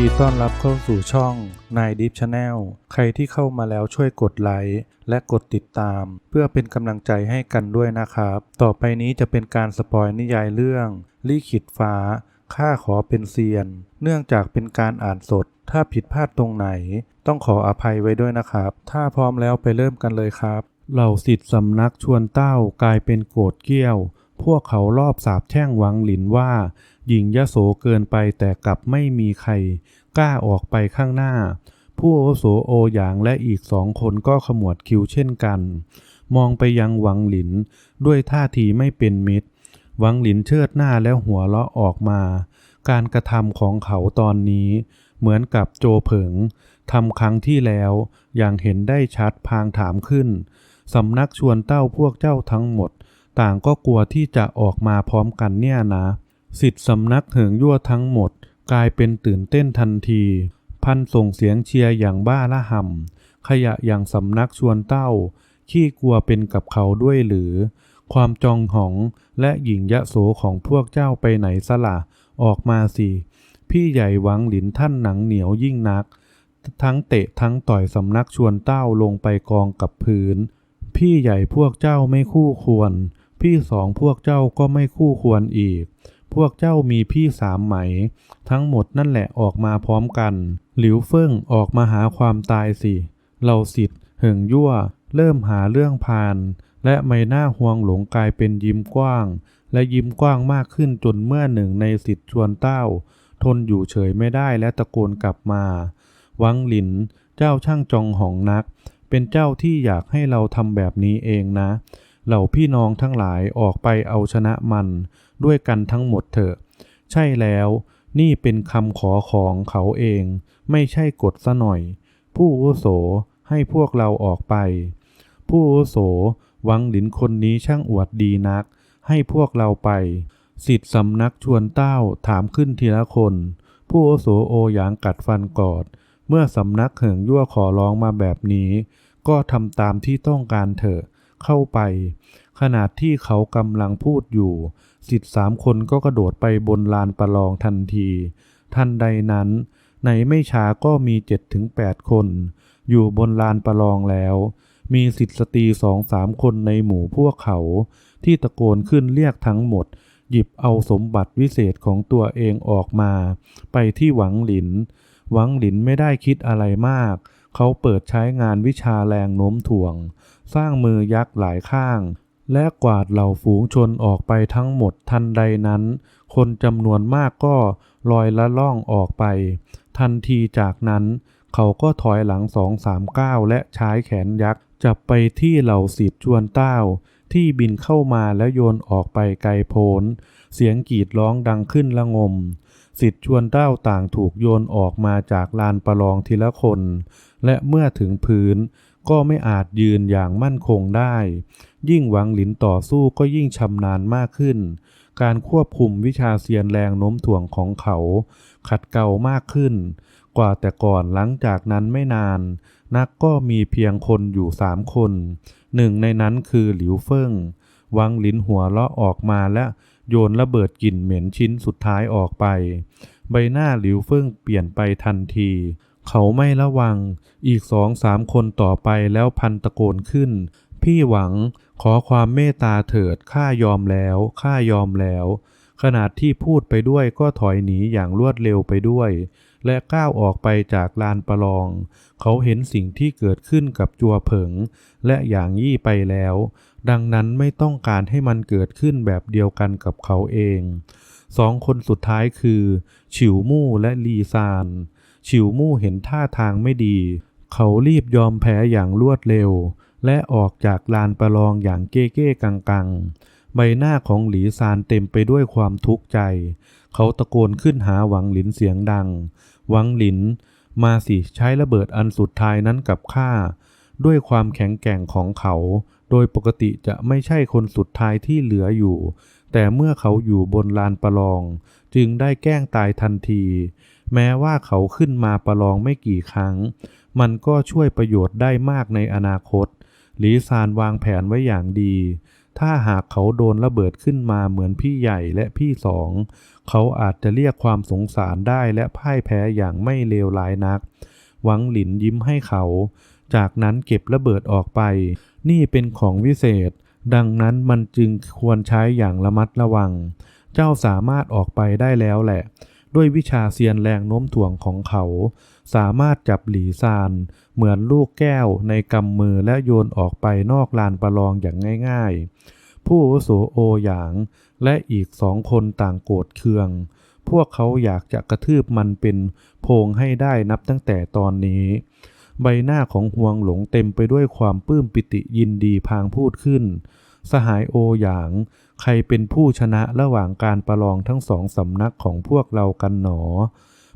ดีต้อนรับเข้าสู่ช่องนายดิฟชาแนลใครที่เข้ามาแล้วช่วยกดไลค์และกดติดตาม เพื่อเป็นกำลังใจให้กันด้วยนะครับ ต่อไปนี้จะเป็นการสปอยนิยายเรื่องลี่ขิดฟ้าข้าขอเป็นเซียน เนื่องจากเป็นการอ่านสด ถ้าผิดพลาดตรงไหน ต้องขออภัยไว้ด้วยนะครับ ถ้าพร้อมแล้วไปเริ่มกันเลยครับ เหล่าสิทธิ์สำนักชวนเต้ากลายเป็นโกรธเกี้ยว พวกเขารอบสาบแช่งหวังหลินว่า หญิงยโสเกินไปแต่กลับไม่มีใคร กล้าออกไปข้างหน้า ผู้อาวุโสโอหยางและอีกสองคนก็ขมวดคิ้วเช่นกัน มองไปยังหวังหลิน ด้วยท่าทีไม่เป็นมิตร หวังหลินเชิดหน้าแล้วหัวเราะออกมา การกระทำของเขาตอนนี้ เหมือนกับโจเผิงทำครั้งที่แล้ว อย่างเห็นได้ชัดพางถามขึ้นสำนักชวนเต้าพวกเจ้าทั้งหมด ต่างก็กลัวที่จะออกมาพร้อมกันเนี่ยนะ สิทธิสำนักเหิงยั่วทั้งหมด กลายเป็นตื่นเต้นทันที พันส่งเสียงเชียร์อย่างบ้าละห่ำขยะอย่างสำนักชวนเต้า ขี้กลัวเป็นกับเขาด้วยหรือ ความจองหองและหญิงยะโสของพวกเจ้าไปไหนสละออกมาสิพี่ใหญ่หวังหลินท่านหนังเหนียวยิ่งนัก ทั้งเตะทั้งต่อยสำนักชวนเต้าลงไปกองกับพื้น พี่ใหญ่พวกเจ้าไม่คู่ควร พี่สองพวกเจ้าก็ไม่คู่ควรอีก พวกเจ้ามีพี่สามไหม ทั้งหมดนั่นแหละออกมาพร้อมกัน หลิวเฟิ่งออกมาหาความตายสิเราสิทธิ์เหิงยั่ว เริ่มหาเรื่องพาน และไม่น่าห่วงหลงกลายเป็นยิ้มกว้าง และยิ้มกว้างมากขึ้นจนเมื่อหนึ่งในสิทธิ์ชวนเต้า ทนอยู่เฉยไม่ได้และตะโกนกลับมา วังหลิน เจ้าช่างจองหองนัก เป็นเจ้าที่อยากให้เราทำแบบนี้เองนะ เหล่าพี่น้องทั้งหลายออกไปเอาชนะมัน ด้วยกันทั้งหมดเถอะ ใช่แล้ว นี่เป็นคำขอของเขาเอง ไม่ใช่กฎซะหน่อย ผู้อุโสให้พวกเราออกไป ผู้อุโสวังหลินคนนี้ช่างอวดดีนัก ให้พวกเราไป สิทธิสำนักชวนเต้าถามขึ้นทีละคน ผู้อุโสโอหยางกัดฟันกอด เมื่อสำนักเหิงยั่วขอร้องมาแบบนี้ ก็ทำตามที่ต้องการเถอะ เข้าไป ขณะที่เขากำลังพูดอยู่ สิทธิ์สามคนก็กระโดดไปบนลานประลองทันที ทันใดนั้น ในไม่ช้าก็มีเจ็ดถึงแปดคน อยู่บนลานประลองแล้ว มีสิทธิสตรีสองสามคนในหมู่พวกเขา ที่ตะโกนขึ้นเรียกทั้งหมด หยิบเอาสมบัติวิเศษของตัวเองออกมา ไปที่หวังหลิน หวังหลินไม่ได้คิดอะไรมาก เขาเปิดใช้งานวิชาแรงโน้มถ่วง สร้างมือยักษ์หลายข้าง และกวาดเหล่าฝูงชนออกไปทั้งหมดทันใดนั้น คนจำนวนมากก็ลอยละล่องออกไป ทันทีจากนั้น เขาก็ถอยหลังสองสามก้าวและใช้แขนยักษ์ จับไปที่เหล่าสิทธิ์ชวนเต้า ที่บินเข้ามาแล้วโยนออกไปไกลโพ้น เสียงกรีดร้องดังขึ้นละงม สิทธิ์ชวนเต้าต่างถูกโยนออกมาจากลานประลองทีละคน และเมื่อถึงพื้นก็ไม่อาจยืนอย่างมั่นคงได้ ยิ่งหวังหลินต่อสู้ก็ยิ่งชำนาญมากขึ้น การควบคุมวิชาเซียนแรงโน้มถ่วงของเขา ขัดเกลามากขึ้น กว่าแต่ก่อนหลังจากนั้นไม่นาน นักก็มีเพียงคนอยู่สามคน หนึ่งในนั้นคือหลิวเฟิงวังหลินหัวเราะออกมาและ โยนระเบิดกลิ่นเหม็นชิ้นสุดท้ายออกไป ใบหน้าหลิวเฟิ่งเปลี่ยนไปทันที เขาไม่ระวัง อีกสองสามคนต่อไปแล้วพันตะโกนขึ้น พี่หวังขอความเมตตาเถิดข้ายอมแล้วข้ายอมแล้วขณะที่พูดไปด้วยก็ถอยหนีอย่างรวดเร็วไปด้วย และก้าวออกไปจากลานประลอง เขาเห็นสิ่งที่เกิดขึ้นกับจัวเผิง และอย่างยี่ไปแล้ว ดังนั้นไม่ต้องการให้มันเกิดขึ้นแบบเดียวกันกับเขาเองสองคนสุดท้ายคือ ฉิวมู่และลีซาน ฉิวมู่เห็นท่าทางไม่ดี เขารีบยอมแพ้อย่างรวดเร็ว และออกจากลานประลองอย่างเก้เก้กังกังๆใบหน้าของหลีซานเต็มไปด้วยความทุกข์ใจ เขาตะโกนขึ้นหาหวังหลินเสียงดัง หวังหลิน มาสิใช้ระเบิดอันสุดท้ายนั้นกับข้าด้วยความแข็งแกร่งของเขา โดยปกติจะไม่ใช่คนสุดท้ายที่เหลืออยู่ แต่เมื่อเขาอยู่บนลานประลอง จึงได้แกล้งตายทันที แม้ว่าเขาขึ้นมาประลองไม่กี่ครั้ง มันก็ช่วยประโยชน์ได้มากในอนาคต หลีซานวางแผนไว้อย่างดี ถ้าหากเขาโดนระเบิดขึ้นมาเหมือนพี่ใหญ่และพี่สอง เขาอาจจะเรียกความสงสารได้และพ่ายแพ้อย่างไม่เลวร้ายนัก หวังหลินยิ้มให้เขา จากนั้นเก็บระเบิดออกไป นี่เป็นของวิเศษ ดังนั้นมันจึงควรใช้อย่างระมัดระวัง เจ้าสามารถออกไปได้แล้วแหละ ด้วยวิชาเซียนแรงโน้มถ่วงของเขา สามารถจับหลีซาน เหมือนลูกแก้วในกำมือและโยนออกไปนอกลานประลองอย่างง่าย ๆ ผู้โสโอหยาง และอีกสองคนต่างโกรธเคือง พวกเขาอยากจะกระทืบมันเป็นโพงให้ได้นับตั้งแต่ตอนนี้ ใบหน้าของฮวงหลงเต็มไปด้วยความปลื้มปิติยินดีพางพูดขึ้น สหายโอหยาง ใครเป็นผู้ชนะระหว่างการประลองทั้งสองสำนักของพวกเรากันหนอ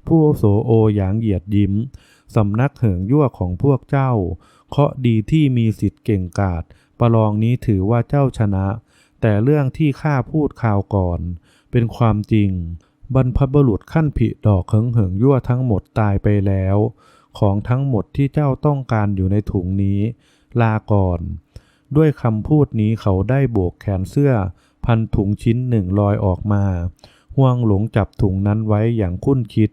ผู้อโสโอหยางเหยียดยิ้ม สำนักเหิงยั่วของพวกเจ้า เคาะดีที่มีสิทธิ์เก่งกาจประลองนี้ถือว่าเจ้าชนะ แต่เรื่องที่ข้าพูดข่าวก่อน เป็นความจริง บรรพบุรุษขั้นผิดอกเหิงเหิงยั่วทั้งหมดตายไปแล้ว ของทั้งหมดที่เจ้าต้องการอยู่ในถุงนี้ ลาก่อน ด้วยคำพูดนี้เขาได้โบกแขนเสื้อ พันถุงชิ้นหนึ่งลอยออกมาห่วงหลงจับถุงนั้นไว้อย่างคุ้นคิด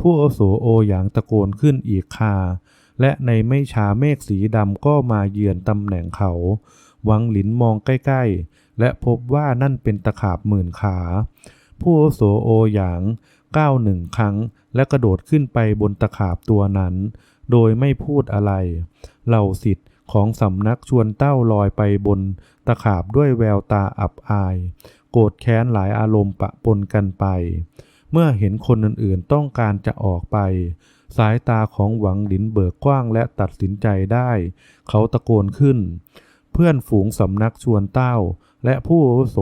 ผู้อโสโออย่างตะโกนขึ้นอีกคาและในไม่ช้าเมฆสีดำก็มาเยือนตำแหน่งเขาหวังหลินมองใกล้ๆ และพบว่านั่นเป็นตะขาบหมื่นขา ผู้อโสโอหยางก้าวหนึ่งครั้ง และกระโดดขึ้นไปบนตะขาบตัวนั้น โดยไม่พูดอะไร เหล่าสิทธิ์ของสำนักชวนเต้าลอยไปบนตะขาบด้วยแววตาอับอาย โกรธแค้นหลายอารมณ์ปะปนกันไป เมื่อเห็นคนอื่นๆต้องการจะออกไป สายตาของหวังหลินเบิกกว้างและตัดสินใจได้ เขาตะโกนขึ้น เพื่อนฝูงสำนักชวนเต้าและผู้อโส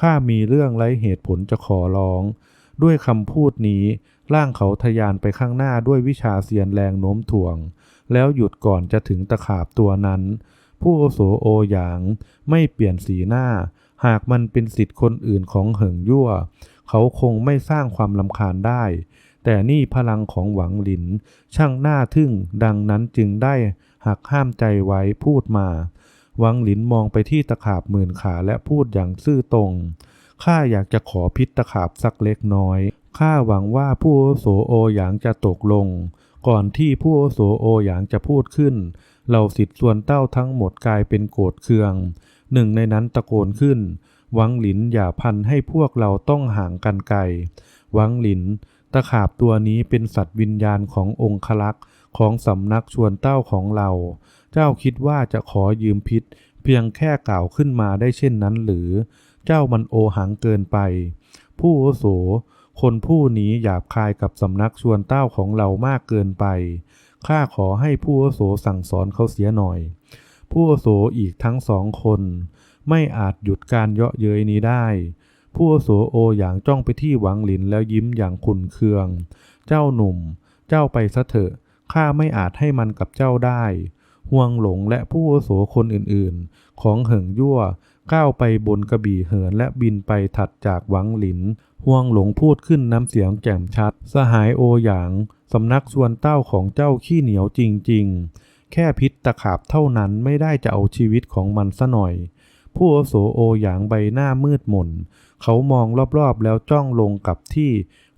ข้ามีเรื่องไร้เหตุผลจะขอร้อง ด้วยคำพูดนี้ร่างเขาทะยานไปข้างหน้าด้วยวิชาเสียนแรงโน้มถ่วง แล้วหยุดก่อนจะถึงตะขาบตัวนั้น ผู้อโสโอหยางไม่เปลี่ยนสีหน้า หากมันเป็นสิทธิ์คนอื่นของเหิงยั่ว เขาคงไม่สร้างความลำคาญได้ แต่นี่พลังของหวังหลิน ช่างหน่าทึ่งดังนั้นจึงได้หักห้ามใจไว้พูดมา วังหลินมองไปที่ตะขาบหมื่นขาและพูดอย่างซื่อตรง ข้าอยากจะขอพิษตะขาบสักเล็กน้อย ข้าหวังว่าผู้โสโอหยางจะตกลง ก่อนที่ผู้โสโอหยางจะพูดขึ้น เหล่าสิทธิ์ส่วนเต้าทั้งหมดกลายเป็นโกรธเคือง หนึ่งในนั้นตะโกนขึ้น วังหลินอย่าพันให้พวกเราต้องห่างกันไกล วังหลิน ตะขาบตัวนี้เป็นสัตว์วิญญาณขององคลักษ์ของสำนักชวนเต้าของเรา เจ้าคิดว่าจะขอยืมพิษ เพียงแค่กล่าวขึ้นมาได้เช่นนั้นหรือ เจ้ามันโอหังเกินไป ผู้อโส คนผู้นี้หยาบคายกับสำนักชวนเต้าของเรามากเกินไป ข้าขอให้ผู้อโสสั่งสอนเขาเสียหน่อย ผู้อโสอีกทั้งสองคน ไม่อาจหยุดการเยาะเย้ยนี้ได้ผู้อโสโออย่างจ้องไปที่หวังหลินแล้วยิ้มอย่างขุนเคือง เจ้าหนุ่ม เจ้าไปซะเถอะ ข้าไม่อาจให้มันกับเจ้าได้ ห่วงหลงและผู้อาวุโสคนอื่นๆ ของเหิงยั่วก้าวไปบนกระบี่เหินและบินไปถัดจากหวังหลินห่วงหลงพูดขึ้นน้ำเสียงแจ่มชัด สหายโอหยาง สำนักชวนเต้าของเจ้าขี้เหนียวจริงๆ แค่พิษตะขาบเท่านั้นไม่ได้จะเอาชีวิตของมันซะหน่อย ผู้อาวุโสโอหยางใบหน้ามืดมนเขามองรอบๆแล้วจ้องลงกับที่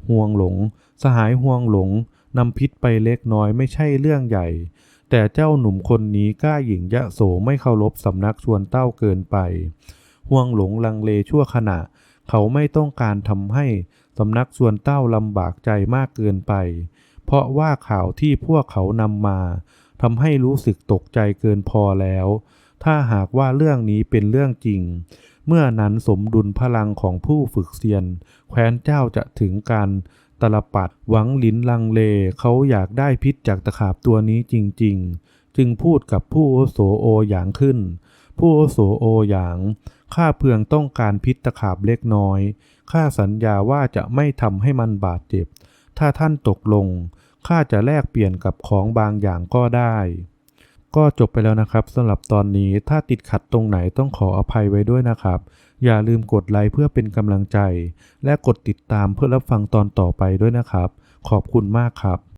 ห่วงหลง สหายห่วงหลงนำพิษไปเล็กน้อยไม่ใช่เรื่องใหญ่ แต่เจ้าหนุ่มคนนี้กล้าหยิ่งยะโสไม่เคารพสำนักชวนเต้าเกินไป ห่วงหลงลังเลชั่วขณะ เขาไม่ต้องการทำให้สำนักชวนเต้าลำบากใจมากเกินไป เพราะว่าข่าวที่พวกเขานำมาทำให้รู้สึกตกใจเกินพอแล้ว ถ้าหากว่าเรื่องนี้เป็นเรื่องจริง เมื่อนั้นสมดุลพลังของผู้ฝึกเซียน แคว้นเจ้าจะถึงการ ตลปัดหวังหลินลังเลเขาอยากได้พิษจากตะขาบตัวนี้จริง ๆ จึงพูดกับผู้โอโสโอหยางขึ้น ผู้โอโสโอหยาง ข้าเพืองต้องการพิษตะขาบเล็กน้อย ข้าสัญญาว่าจะไม่ทำให้มันบาดเจ็บ ถ้าท่านตกลง ข้าจะแลกเปลี่ยนกับของบางอย่างก็ได้ ก็จบไปแล้วนะครับสำหรับตอนนี้ถ้าติดขัดตรงไหนต้องขออภัยไว้ด้วยนะครับ อย่าลืมกดไลค์เพื่อเป็นกำลังใจ และกดติดตามเพื่อรับฟังตอนต่อไปด้วยนะครับ ขอบคุณมากครับ